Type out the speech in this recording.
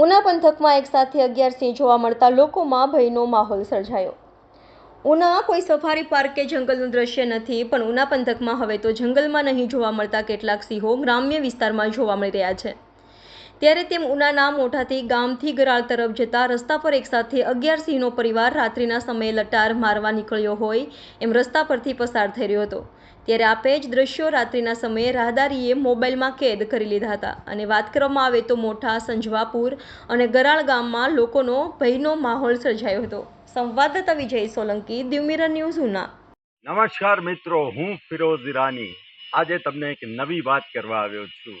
ઉના પંથકમાં એક સાથે અગિયાર સિંહ જોવા મળતા લોકોમાં ભયનો માહોલ સર્જાયો. ઉના કોઈ સફારી પાર્ક કે જંગલનું દ્રશ્ય નથી, પણ ઉના પંથકમાં હવે તો જંગલમાં નહીં જોવા મળતા કેટલાક સિંહો ગ્રામ્ય વિસ્તારમાં જોવા મળી રહ્યા છે. ત્યારે તેમ ઉનાના મોઢાથી ગામથી ગરાળ તરફ જતા રસ્તા પર એકસાથે અગિયાર સિંહનો પરિવાર રાત્રિના સમયે લટાર મારવા નીકળ્યો હોય એમ રસ્તા પરથી પસાર થઈ રહ્યો હતો. ત્યારે આપે જ દ્રશ્યો રાત્રિના સમયે રાહદારીએ મોબાઈલમાં કેદ કરી લીધા હતા. અને વાત કરવામાં આવે તો મોટા સંજવાપુર અને ગરાળ ગામમાં લોકોનો ભયનો માહોલ સર્જાયો હતો. સંવાદદાતા વિજય સોલંકી, દિવમીરર ન્યૂઝ ઉના. નમસ્કાર મિત્રો, હું ફિરોઝ ઈરાની. આજે તમને એક નવી વાત કરવા આવ્યો છું.